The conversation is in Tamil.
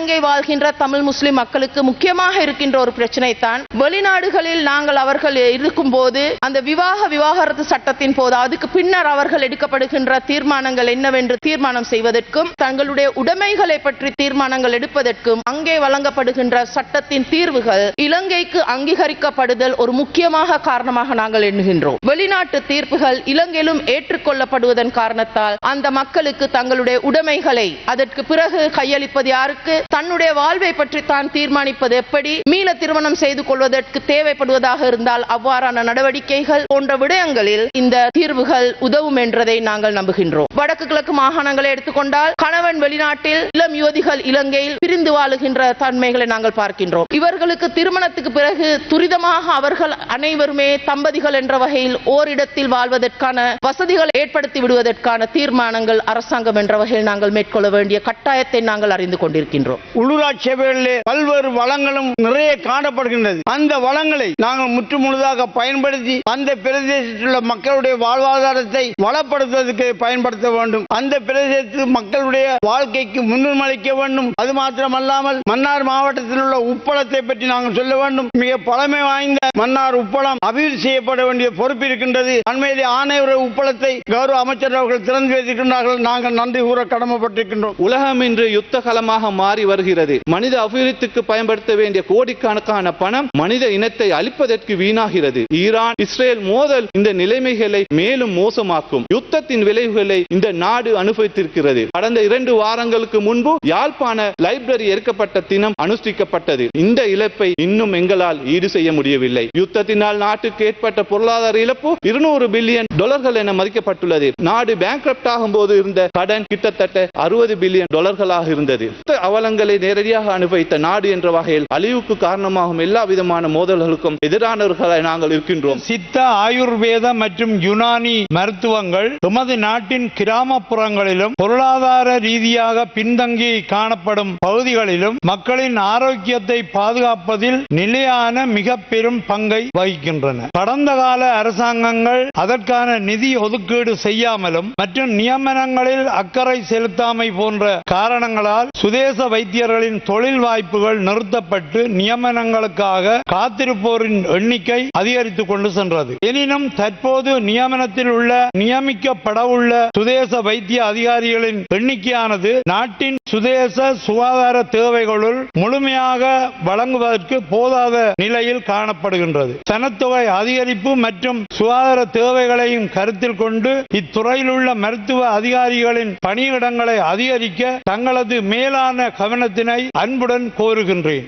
இலங்கை வாழ்கின்ற தமிழ் முஸ்லிம் மக்களுக்கு முக்கியமாக இருக்கின்ற ஒரு பிரச்சனை தான் வெளிநாடுகளில் நாங்கள் அவர்கள் இருக்கும் போது அந்த விவாக விவாகரத்து சட்டத்தின் போது அதுக்கு பின்னர் அவர்கள் எடுக்கப்படுகின்ற தீர்மானங்கள் என்னவென்று தீர்மானம் செய்வதற்கும் தங்களுடைய உடைமைகளை பற்றி தீர்மானங்கள் எடுப்பதற்கும் அங்கே வழங்கப்படுகின்ற சட்டத்தின் தீர்வுகள் இலங்கைக்கு அங்கீகரிக்கப்படுதல் ஒரு முக்கியமாக காரணமாக நாங்கள் எண்ணுகின்றோம். வெளிநாட்டு தீர்ப்புகள் இலங்கையிலும் ஏற்றுக்கொள்ளப்படுவதன் காரணத்தால் அந்த மக்களுக்கு தங்களுடைய உடைமைகளை அதற்கு பிறகு கையளிப்பது யாருக்கு? தன்னுடைய வாழ்வை பற்றி தான் தீர்மானிப்பது எப்படி? மீள திருமணம் செய்து கொள்வதற்கு தேவைப்படுவதாக இருந்தால் அவ்வாறான நடவடிக்கைகள் போன்ற விடயங்களில் இந்த தீர்வுகள் உதவும் என்றதை நாங்கள் நம்புகின்றோம். வடக்கு கிழக்கு மாகாணங்களை எடுத்துக்கொண்டால் கணவன் வெளிநாட்டில் இளம் யுவதிகள் இலங்கையில் பிரிந்து வாழுகின்ற தன்மைகளை நாங்கள் பார்க்கின்றோம். இவர்களுக்கு திருமணத்துக்கு பிறகு துரிதமாக அவர்கள் அனைவருமே தம்பதிகள் என்ற வகையில் ஓரிடத்தில் வாழ்வதற்கான வசதிகளை ஏற்படுத்தி விடுவதற்கான தீர்மானங்கள் அரசாங்கம் என்ற வகையில் நாங்கள் மேற்கொள்ள வேண்டிய கட்டாயத்தை நாங்கள் அறிந்து கொண்டிருக்கின்றோம். உள்ளூராட்சி சபைகளிலே பல்வேறு வளங்களும் நிறைய காணப்படுகின்றது. அந்த வளங்களை நாங்கள் முற்றுமுழுதாக பயன்படுத்தி அந்த பிரதேசத்தில் உள்ள மக்களுடைய வாழ்வாதாரத்தை வளப்படுத்துவதற்கு பயன்படுத்த வேண்டும். அந்த பிரதேசத்து மக்களுடைய வாழ்க்கைக்கு முன்னுரிமை அளிக்க வேண்டும். அது மாத்திரமல்லாமல் மன்னார் மாவட்டத்தில் உள்ள உப்பளத்தை பற்றி நாங்கள் சொல்ல வேண்டும். மிக பழமை வாய்ந்த மன்னார் உப்பளம் அபிவிருத்தி செய்யப்பட வேண்டிய பொறுப்பு இருக்கின்றது. அண்மையிலே ஆணையர் உப்பளத்தை கௌரவ அமைச்சர் அவர்கள் திறந்து வைத்திருக்கின்றார்கள். நாங்கள் நன்றி கூற கடமைப்பட்டிருக்கின்றோம். உலகம் இன்று யுத்த களமாக மாறி வருகிறது. மனித அபிவிருத்திக்கு பயன்படுத்த வேண்டிய கோடிக்கணக்கான பணம் மனித இனத்தை அழிப்பதற்கு வீணாகிறது. ஈரான் இஸ்ரேல் மோதல் இந்த நிலைமைகளை மேலும் மோசமாக்கும். யுத்தத்தின் விளைவுகளை இந்த நாடு அனுபவித்திருக்கிறது. கடந்த இரண்டு வாரங்களுக்கு முன்பு யாழ்ப்பாண லைப்ரரி எரிக்கப்பட்ட தினம் அனுஷ்டிக்கப்பட்டது. இந்த இழப்பை இன்னும் எங்களால் ஈடு செய்ய முடியவில்லை. யுத்தத்தினால் நாட்டுக்கு ஏற்பட்ட பொருளாதார இழப்பு இருநூறு பில்லியன் டாலர்கள் என மதிக்கப்பட்டுள்ளது. நாடு பேங்க்ரப்ட் ஆகும் போது இருந்த கடன் கிட்டத்தட்ட அறுபது பில்லியன் டாலர்களாக இருந்தது. அவலங்கள் அவலங்களை நேரடியாக அனுபவித்த நாடு என்ற வகையில் அழிவுக்கு காரணமாகும் எல்லா விதமான மோதல்களுக்கும் எதிரானவர்களாய் நாங்கள் இருக்கின்றோம். சித்த ஆயுர்வேத மற்றும் யுனானி மருத்துவங்கள் எமது நாட்டின் கிராமப்புறங்களிலும் பொருளாதார ரீதியாக பின்தங்கி காணப்படும் பகுதிகளிலும் மக்களின் ஆரோக்கியத்தை பாதுகாப்பதில் நிலையான மிக பெரும் பங்கை வகிக்கின்றன. கடந்த கால அரசாங்கங்கள் அதற்கான நிதி ஒதுக்கீடு செய்யாமலும் மற்றும் நியமனங்களில் அக்கறை செலுத்தாமை போன்ற காரணங்களால் சுதேச வைத்தியர்களின் தொழில் வாய்ப்புகள் நிறுத்தப்பட்டு நியமனங்களுக்காக காத்திருப்போரின் எண்ணிக்கை அதிகரித்துக் கொண்டு சென்றது. எனினும் தற்போது நியமனத்தில் உள்ள நியமிக்கப்படவுள்ள சுதேச வைத்திய அதிகாரிகளின் எண்ணிக்கையானது நாட்டின் சுதேச சுகாதார தேவைகளுள் முழுமையாக வழங்குவதற்கு போதாத நிலையில் காணப்படுகின்றது. சனத்தொகை அதிகரிப்பு மற்றும் சுகாதார தேவைகளையும் கருத்தில் கொண்டு இத்துறையில் உள்ள மருத்துவ அதிகாரிகளின் பணியிடங்களை அதிகரிக்க தங்களது மேலான கவனத்தினை அன்புடன் கோருகின்றேன்.